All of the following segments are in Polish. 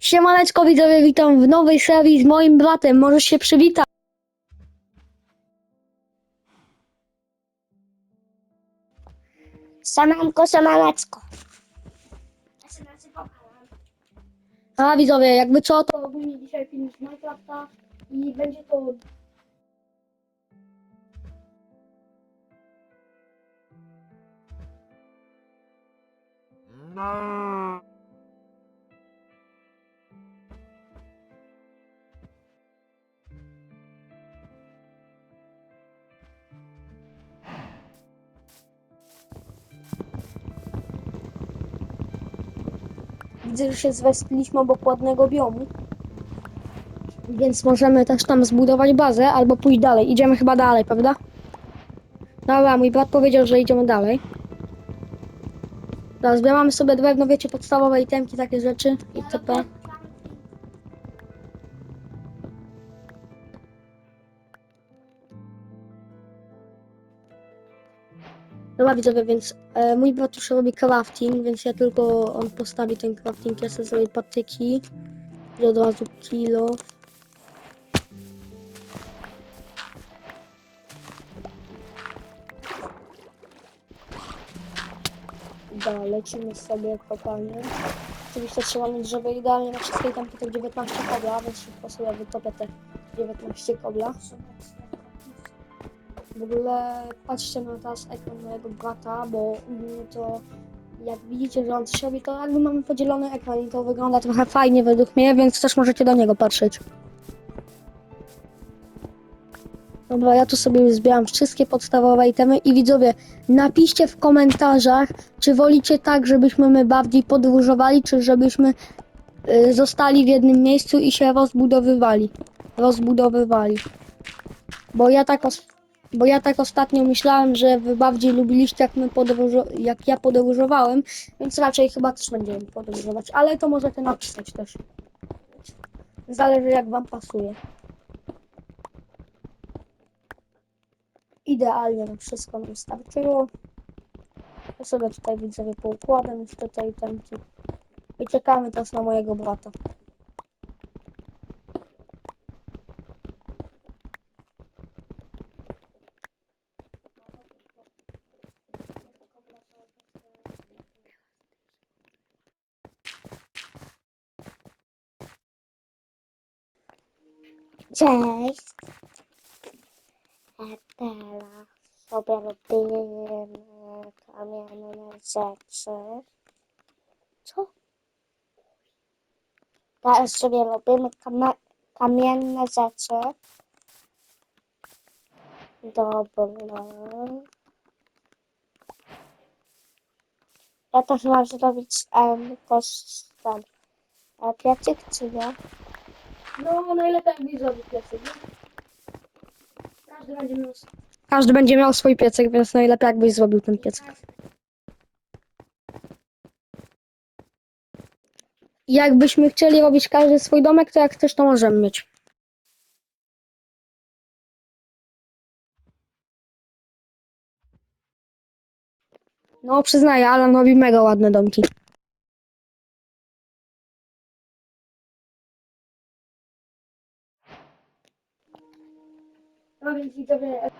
Siemaneczko widzowie, witam w nowej serii z moim bratem. Możesz się przywitać. Samanko, samaneczko. A widzowie, jakby co, to ogólnie dzisiaj film z Minecrafta i będzie to... Widzę, że się zwespiliśmy obok ładnego biomu. Więc możemy też tam zbudować bazę albo pójść dalej. Idziemy chyba dalej, prawda? Dobra, mój brat powiedział, że idziemy dalej. Dobra, zbieramy sobie drewno, wiecie, podstawowe itemki, takie rzeczy itp. Dobra widzowie, więc e, mój brat już robi crafting, więc ja tylko on postawi ten crafting, ja sobie zrobię patyki i od razu kilo. Dobra, lecimy sobie kopalnię. Oczywiście trzeba mieć drzewo idealnie na wszystkie tam tych 19 kobla, więc szybko sobie wytopię te 19 kobla. W ogóle patrzcie na teraz ekran mojego brata, bo to jak widzicie, że on coś robi, to jakby mamy podzielony ekran i to wygląda trochę fajnie według mnie, więc też możecie do niego patrzeć. Dobra, ja tu sobie zbieram wszystkie podstawowe itemy i widzowie, napiszcie w komentarzach, czy wolicie tak, żebyśmy my bardziej podróżowali, czy żebyśmy y, zostali w jednym miejscu i się rozbudowywali. Rozbudowywali. Bo ja tak bo ja tak ostatnio myślałem, że wy bardziej lubiliście jak my podróżo- jak ja podróżowałem, więc raczej chyba też będziemy podróżować, ale to możecie napisać też. Zależy jak wam pasuje. Idealnie nam wszystko nam starczyło. Ja sobie tutaj widzowie poukładam już tutaj temki. I czekamy teraz na mojego brata. Cześć. Teraz sobie robimy kamienne rzeczy. Co? Teraz sobie robimy kama- kamienne rzeczy. Dobra. Ja też mam zrobić um, kosz, tam, piecyk, czy nie? No, najlepiej jakbyś zrobił piecyk. Każdy będzie miał... Każdy będzie miał swój piecyk, więc najlepiej jakbyś zrobił ten piecyk. Jakbyśmy chcieli robić każdy swój domek, to jak chcesz, to możemy mieć. No, przyznaję, Alan robi mega ładne domki. No więc widzowie,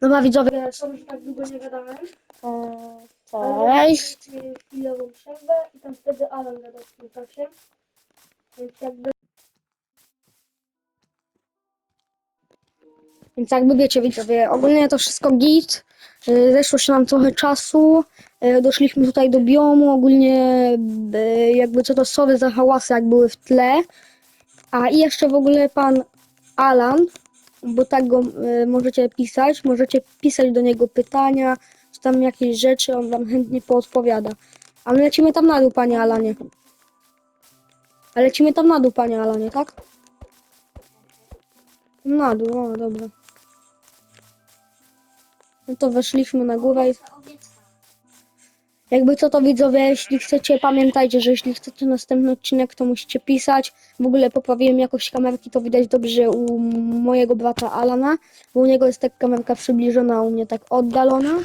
Dobra widzowie, że tak długo nie gadałem. Ale Cześć. mieliśmy chwilową przerwę i tam wtedy Alan gadał w tym czasie. Więc jakby... Więc jakby wiecie, widzowie, ogólnie to wszystko git. Y, Zeszło się nam trochę czasu. y, Doszliśmy tutaj do biomu. Ogólnie y, jakby co to sowy za hałasy jak były w tle. A i jeszcze w ogóle pan Alan, bo tak go y, możecie pisać. Możecie pisać do niego pytania, czy tam jakieś rzeczy, on wam chętnie poodpowiada. A my lecimy tam na dół, panie Alanie. A lecimy tam na dół, panie Alanie, tak? Na dół, o, dobra. No to weszliśmy na górę i... Jakby co to widzowie, jeśli chcecie, pamiętajcie, że jeśli chcecie następny odcinek, to musicie pisać. W ogóle poprawiłem jakość kamerki, to widać dobrze u mojego brata Alana, bo u niego jest tak kamerka przybliżona, a u mnie tak oddalona.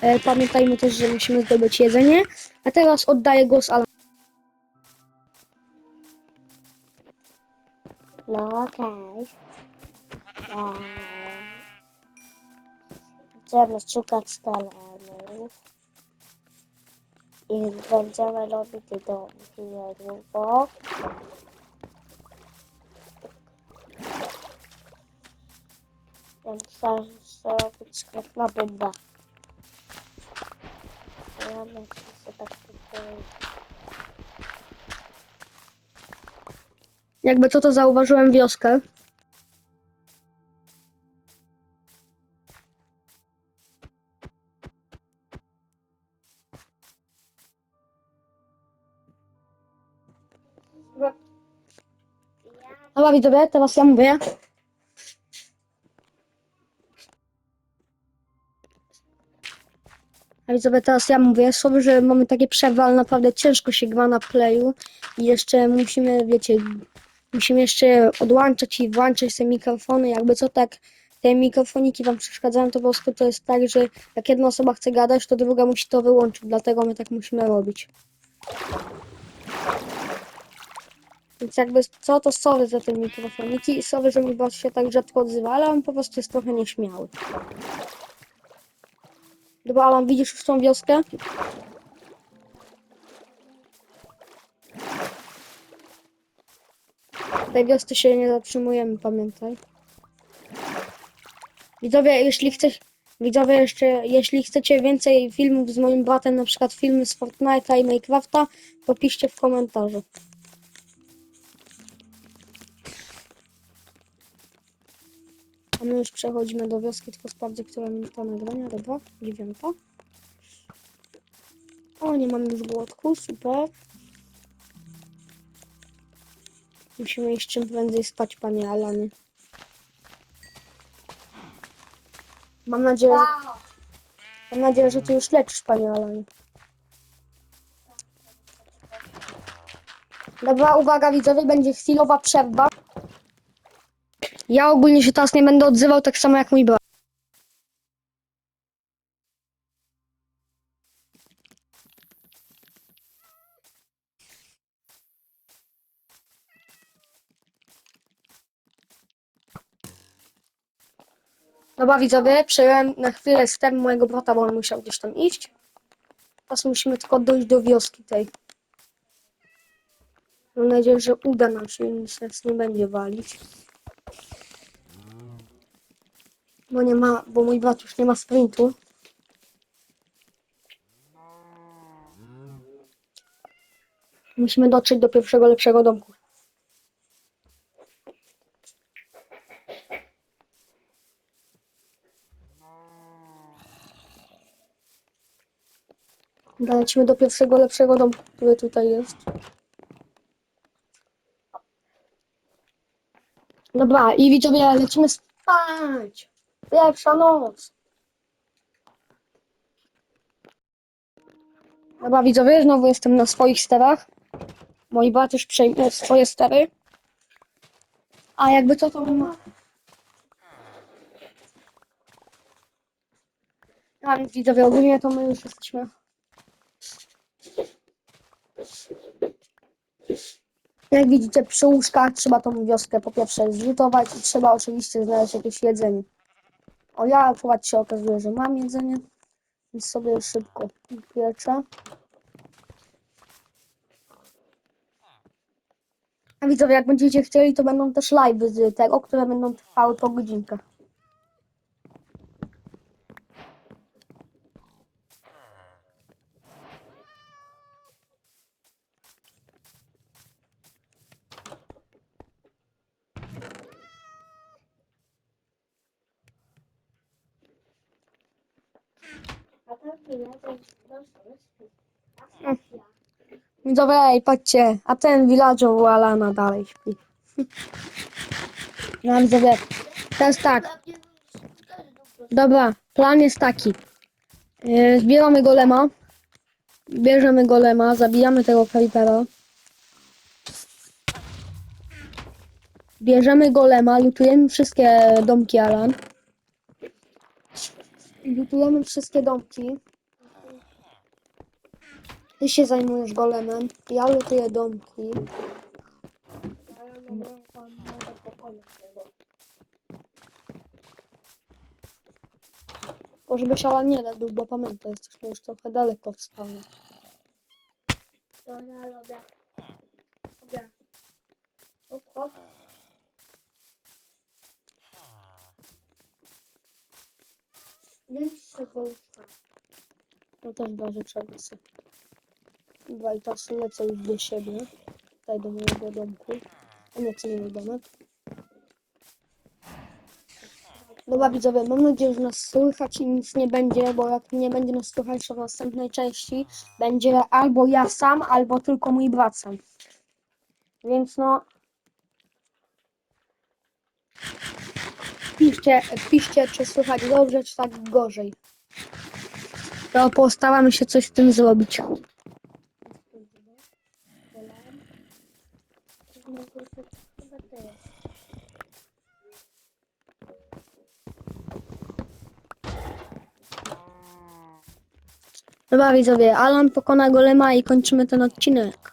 E, pamiętajmy też, że musimy zdobyć jedzenie. A teraz oddaję głos Alanowi. No okej. Eee, Będziemy szukać terenów. I będziemy robić domki niedługo. Więc trzeba zrobić sklep na bombę. Ja bym się tak tutaj... Jakby co to zauważyłem wioskę. Widzowie, teraz ja mówię. A teraz ja mówię. Słowo, że mamy takie przerwy, ale naprawdę ciężko się gra na playu. I jeszcze musimy, wiecie, musimy jeszcze odłączać i włączać te mikrofony. Jakby co tak te mikrofoniki wam przeszkadzają, to po prostu to jest tak, że jak jedna osoba chce gadać, to druga musi to wyłączyć. Dlatego my tak musimy robić. Więc jakby co, to sorry za te mikrofoniki i sorry, że mi was się tak rzadko odzywa, ale on po prostu jest trochę nieśmiały. Dobra, Alan, widzisz już tą wioskę? Tej wiosce się nie zatrzymujemy, pamiętaj. Widzowie, jeśli chcesz... Widzowie, jeszcze, jeśli chcecie więcej filmów z moim bratem, na przykład filmy z Fortnite'a i Minecrafta, to piszcie w komentarzu. A my już przechodzimy do wioski, tylko sprawdzę, która minuta nagrania. Dobra, dziewiąta. O, nie mam już głodku, super. Musimy iść czym prędzej spać, panie Alany. Mam nadzieję, że, mam nadzieję, że ty już leczysz, panie Alany. Dobra, uwaga widzowie, będzie chwilowa przerwa. Ja ogólnie się teraz nie będę odzywał tak samo jak mój brat. Dobra widzowie, przejąłem na chwilę ster mojego brata, bo on musiał gdzieś tam iść. Teraz musimy tylko dojść do wioski tej. Mam nadzieję, że uda nam się i nic nas nie będzie walić. Bo nie ma, bo mój brat już nie ma sprintu. Musimy dotrzeć do pierwszego lepszego domku. Lecimy do pierwszego lepszego domku, który tutaj jest. Dobra, i widzowie, lecimy spać. Pierwsza noc. Dobra, widzowie, znowu jestem na swoich sterach. Mój brat przejmie swoje stery. A jakby co to ma... A więc widzowie, ogólnie to my już jesteśmy... Jak widzicie, przy łóżkach trzeba tą wioskę po pierwsze zlutować i trzeba oczywiście znaleźć jakieś jedzenie. O, ja akurat się okazuje, że mam jedzenie, więc sobie szybko pieczę. A widzowie, jak będziecie chcieli, to będą też live z tego, które będą trwały po godzinkę. A to chwilę, to jest dosyć. Widzowie, ej, patrzcie, a ten villager u Alana dalej śpi. No widzowie, teraz tak, dobra, plan jest taki. Yy, Zbieramy golema, bierzemy golema, zabijamy tego creepera. Bierzemy golema, lutujemy wszystkie domki Alan. Lutujemy wszystkie domki. Ty się zajmujesz golemem, ja lutuję domki. Ale żeby się Alan nie leczył, bo pamiętaj, jesteśmy już trochę daleko. To ja robię. Robię. Hop, hop. Jeszcze wolca. No też rzeczy lecę. Dwa i teraz lecę już do siebie. Tutaj do mojego domku. A nie, co nie domek. Dobra widzowie, mam nadzieję, że nas słychać i nic nie będzie, bo jak nie będzie nas słychać, to w następnej części będzie albo ja sam, albo tylko mój brat sam. Więc no... Piszcie, piszcie, czy słychać dobrze, czy tak gorzej. To postaramy się coś z tym zrobić. Dobra widzowie, Alan pokona golema i kończymy ten odcinek.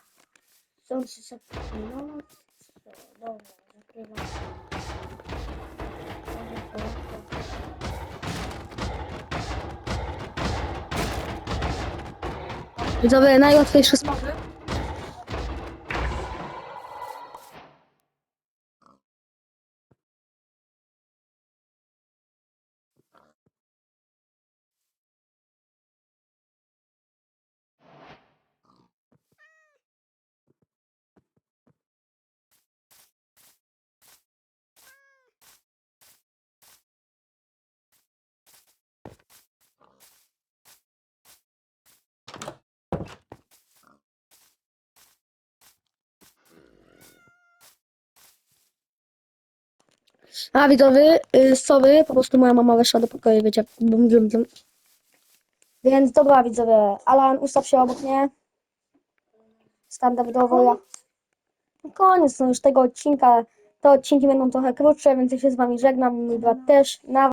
Widzowie, najłatwiejszy sposób. A widzowie, y, sorry, po prostu moja mama weszła do pokoju, wiecie, bum, bum, bum. Więc dobra widzowie, Alan, ustaw się obok mnie. Standardowo ja. Koniec no już tego odcinka. Te odcinki będą trochę krótsze, więc ja się z wami żegnam, mój brat też. Na